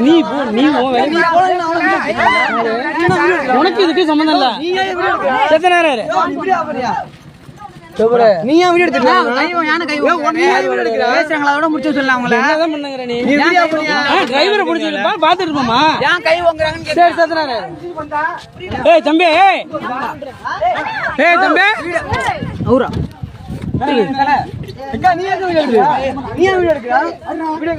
நீ போ நீ உனக்கு இதுக்கு சம்மந்தம் இல்ல. எத்தனை நேரம்? நீ ஏன் வீடியோ எடுத்துட்டு பேசுறாங்களா அதோட முடிச்சு சொல்லலாம் அவங்கள. என்னதான் பண்ணுங்கிற நீ? நீ வீடியோ பண்ணியா டிரைவரை பிடிச்சிருப்பா பாத்துட்டு இருப்போமா? ஏன் கை வாங்குறாங்கன்னு சரி சத்தனா ஏய் தம்பி ஏய். ஏய் தம்பி. அவரா அக்கா நீ வீடியோ எடுக்கிற நீ ஏன் வீடியோ எடுக்கிற வீடியோ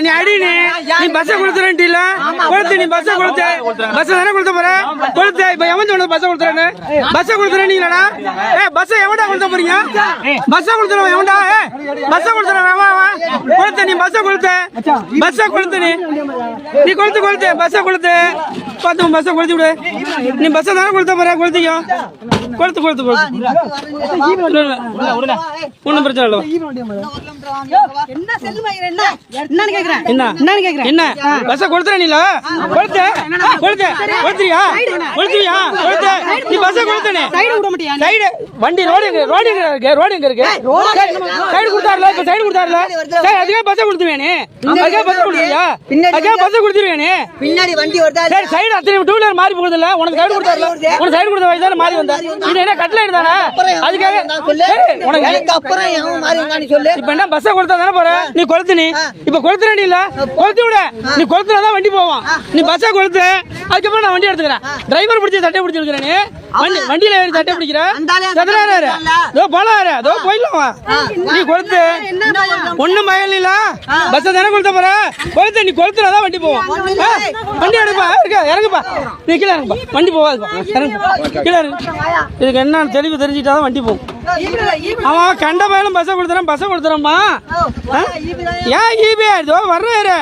நீ அடி நீ கொடுத்து நீ பஸ்ஸை கொடுத்து பஸ் தானே கொடுத்த போற கொடுத்து இப்ப எவன் சொன்னது பஸ்ஸை கொடுத்துறேன்னு பஸ்ஸை கொடுத்துறேன் நீங்களா ஏ பஸ்ஸை எவன்டா கொடுத்த போறீங்க பஸ்ஸை கொடுத்துறவன் எவன்டா ஏ கொடுத்துறவன் அவன் கொடுத்து நீ பஸ்ஸை கொடுத்து பஸ்ஸை கொடுத்து நீ நீ கொடுத்து கொடுத்து பச்சை கொடுத்து. பார்த்து பஸ்ஸை கொடுத்து விடு. நீ பஸ்ஸை தானே கொடுத்த போற? கொடுத்திக்கோ கொடுத்து கொடுத்து கொடுத்து ஒன்றும் பிரச்சனை இல்லை. என்ன செல்லுமா என்ன? என்னன்னு கேக்குறேன். என்ன? என்னன்னு கேக்குறேன். என்ன? பஸ்ஸ கொடுத்துற நீல கொடுத்த கொடுத்த கொடுத்துறியா கொடுத்துறியா கொடுத்த நீ பஸ்ஸ கொடுத்தனே சைடு விட மாட்டியா சைடு வண்டி ரோடு ரோடு எங்க இருக்கு? ரோடு எங்க இருக்கு? சைடு கொடுத்தாருல? இப்ப சைடு கொடுத்தாருல? சரி அதுக்கே பஸ்ஸ கொடுத்துவேனே அதுக்கே பஸ்ஸ கொடுத்துறியா அதுக்கே பஸ்ஸ கொடுத்துருவேனே பின்னாடி வண்டி வருதா? சரி சைடு அத்தனை டூ வீலர் மாறி போகுது இல்ல உனக்கு சைடு கொடுத்தாருல. உனக்கு சைடு கொடுத்த வயசு தானே மாறி வந்த. இது என்ன கட்ல இருந்தானே அதுக்காக உனக்கு அப்புறம் எவன் மாறி வந்தான்னு சொல்லு. இப்ப என்ன பஸ்ஸ கொடுத்தா தானே போற? நீ கொளுத்து நீ. இப்ப கொளுத்துற நீ இல்ல. கொளுத்து விட. நீ கொளுத்துனாதான் வண்டி போவான். நீ பஸ்ஸ கொளுத்து. அதுக்கப்புறம் நான் வண்டி எடுத்துக்கிறேன். டிரைவர் பிடிச்சி சட்டை பிடிச்சிருக்கிறேன் நீ. வண்டி வண்டியில ஏறி சட்டை பிடிக்கிற சதுராரு இதோ போலாரு இதோ போயிடலாம். நீ கொளுத்து. ஒண்ணும் பயம் இல்ல. பஸ் தானே கொளுத்த போற? கொளுத்து நீ கொளுத்துனாதான் வண்டி போவோம். வண்டி எடுப்பா. இருக்க இறங்குப்பா. நீ கீழே இறங்குப்பா. வண்டி போவாதுப்பா இறங்குப்பா கீழே இறங்கு. இதுக்கு என்ன தெளிவு தெரிஞ்சுட்டாதான் வண்டி போகும். அவன் கண்ட பயலும் பஸ்ஸை கொடுத்துறான் பஸ்ஸை கொடுத்துறாம்மா ஏன் ஈபி இதோ வர்றாரு